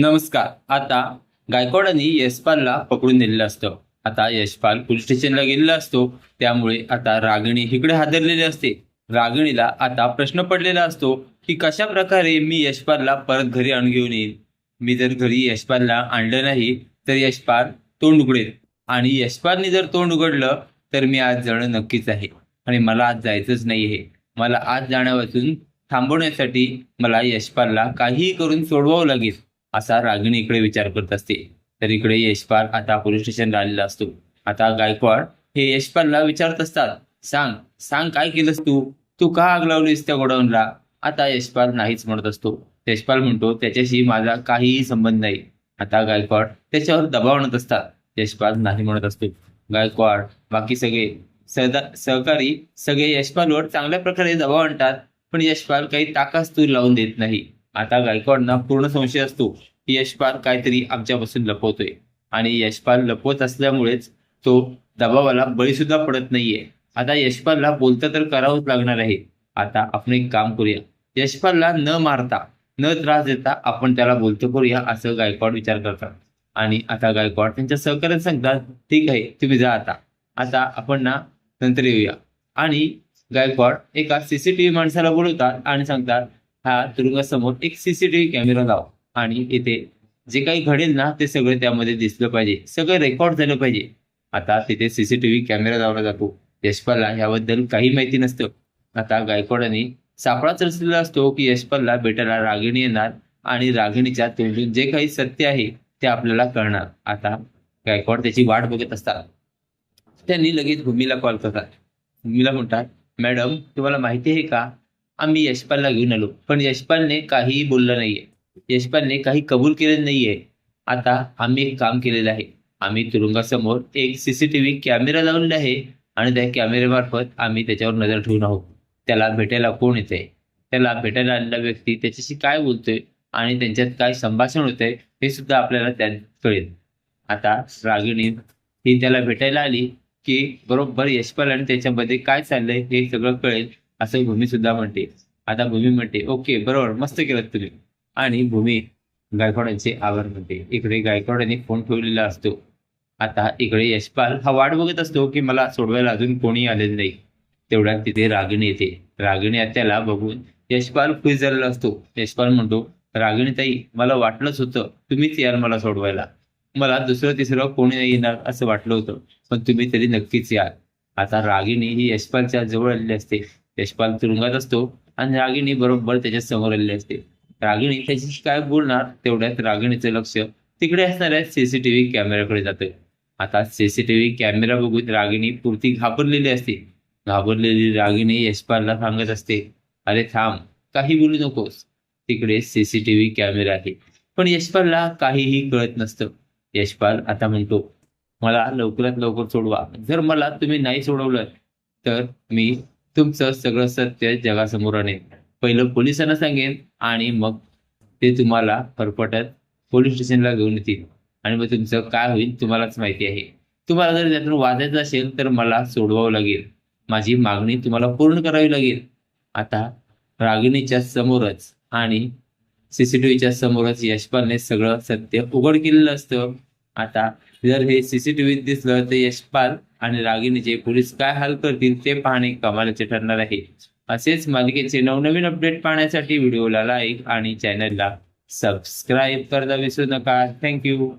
नमस्कार. आता गायकवाडांनी यशपालला पकडून नेलेलं असतं. आता यशपाल पोलीस स्टेशनला गेलेला असतो. त्यामुळे आता रागिणी इकडे हादरलेली असते. रागिणीला आता प्रश्न पडलेला असतो की कशा प्रकारे मी यशपालला परत घरी आणून घेऊन येईल मी जर घरी यशपालला आणलं नाही तर यशपाल तोंड उघडेल. आणि यशपालने जर तोंड उघडलं तर मी आज जाणं नक्कीच आहे. आणि मला आज जायचंच नाही आहे मला आज जाण्यापासून थांबवण्यासाठी मला यशपालला काहीही करून सोडवावं लागेल. असा रागिणी इकडे विचार करत असते. तर इकडे यशपाल आता पोलीस स्टेशनला आलेला असतो. आता गायकवाड हे यशपालला विचारत असतात सांग सांग काय केलंस तू? तू का आग लावलीस त्या गोडाऊनला? आता यशपाल नाहीच म्हणत असतो. यशपाल म्हणतो त्याच्याशी माझा काहीही संबंध नाही. आता गायकवाड त्याच्यावर दबाव आणत असतात. यशपाल नाही म्हणत असतो. गायकवाड बाकी सगळे सहदा सहकारी सगळे यशपालवर चांगल्या प्रकारे दबाव आणतात पण यशपाल काही ताकाच तूर लावून देत नाही. आता गायकवाडना पूर्ण संशय असतो की यशपाल काहीतरी आमच्यापासून लपवतोय. आणि यशपाल लपवत असल्यामुळेच तो दबावाला बळी सुद्धा पडत नाहीये. आता यशपालला बोलतं तर करावंच लागणार आहे. आता आपण एक काम करूया. यशपालला न मारता न त्रास देता आपण त्याला बोलतो करूया असं गायकवाड विचार करतात. आणि आता गायकवाड त्यांच्या सहकार्यात सांगतात ठीक आहे तुम्ही जा आता. आता आपण ना नंतर येऊया. आणि गायकवाड एका सीसीटीव्ही माणसाला बोलवतात आणि सांगतात हा दुर्गासमोर एक सीसीटीव्ही कॅमेरा लाव. आणि इथे जे काही घडेल ना ते सगळं त्यामध्ये दिसलं पाहिजे. सगळं रेकॉर्ड झालं पाहिजे. आता तिथे सीसीटीव्ही कॅमेरा लावला जातो. यशपालला याबद्दल काही माहिती नसतं. आता गायकवाडांनी सापळाच रचलेला असतो की यशपालला भेटायला रागिणी येणार आणि रागिणीच्या तोंडून जे काही सत्य आहे ते आपल्याला कळणार. आता गायकवाड त्याची वाट बघत असतात. त्यांनी लगेच भूमीला कॉल करतात. भूमीला म्हणतात मॅडम तुम्हाला माहिती आहे का? आम्ही यशपालला घेऊन आलो. पण यशपालने काहीही बोललं नाहीये. यशपालने काही कबूल केले नाहीये. आता आम्ही एक काम केलेलं आहे. आम्ही तुरुंगासमोर एक सीसीटीव्ही कॅमेरा लावलेला आहे आणि त्या कॅमेऱ्यामार्फत आम्ही त्याच्यावर नजर ठेवून आहोत. त्याला भेटायला कोण येते त्याला भेटायला आलेला व्यक्ती त्याच्याशी काय बोलतोय आणि त्यांच्यात काय संभाषण होतंय हे सुद्धा आपल्याला त्यात कळेल. आता रागिणी ही त्याला भेटायला आली की बरोबर यशपाल आणि त्याच्यामध्ये काय चाललंय हे सगळं कळेल. असंही भूमी सुद्धा म्हणते. आता भूमी म्हणते ओके बरोबर मस्त केलं तुम्ही. आणि भूमी गायकवाडांचे आभार म्हणते इकडे गायकवाडांनी फोन ठेवलेला असतो. आता इकडे यशपाल हा वाट बघत असतो की मला सोडवायला अजून कोणी आलेलं नाही. तेवढ्यात तिथे रागिणी येते. रागिणी त्याला बघून यशपाल खुश झालेला असतो. यशपाल म्हणतो रागिणी ताई मला वाटलंच होतं तुम्हीच याल मला सोडवायला. मला दुसरं तिसरं कोणी नाही येणार असं वाटलं होतं पण तुम्ही तरी नक्कीच याल. आता रागिणी ही यशपालच्या जवळ आलेली असते. यशपाल तुरुंगात असतो आणि रागिणी बरोबर त्याच्यासमोर आलेली असते. रागिणी त्याच्याशी काय बोलणार तेवढ्यात रागिणीचं लक्ष तिकडे असणाऱ्या सीसीटीव्ही कॅमेऱ्याकडे जातं. आता सीसीटीव्ही कॅमेरा बघून रागिणी पुरती घाबरलेली असते. घाबरलेली रागिणी यशपालला सांगत असते अरे थांब काही बोलू नकोस. तिकडे सीसीटीव्ही कॅमेरा आहे. पण यशपालला काहीही कळत नसतं. यशपाल आता म्हणतो मला लवकरात लवकर सोडवा. जर मला तुम्ही नाही सोडवलं तर मी तुमचं सगळं सत्य जगासमोर आणेन पहिलं पोलिसांना सांगेन आणि मग ते तुम्हाला फरफटत पोलीस स्टेशनला घेऊन येतील. आणि मग तुमचं काय होईल तुम्हालाच माहिती आहे. तुम्हाला जर त्यातून वाचायचं असेल तर मला सोडवावं लागेल. माझी मागणी तुम्हाला पूर्ण करावी लागेल. आता रागिणीच्या समोरच आणि सीसीटीव्हीच्या समोरच यशपालने सगळं सत्य उघड केलेलं असतं. आता जर हे सीसीटीव्हीत दिसलं तर यशपाल आणि रागिणीचे पोलीस काय हाल करतील ते पाहणे कमालाचे ठरणार आहे. असेच मालिकेचे नवनवीन अपडेट पाहण्यासाठी व्हिडिओला लाईक आणि चॅनलला सबस्क्राईब करता विसरू नका. थँक्यू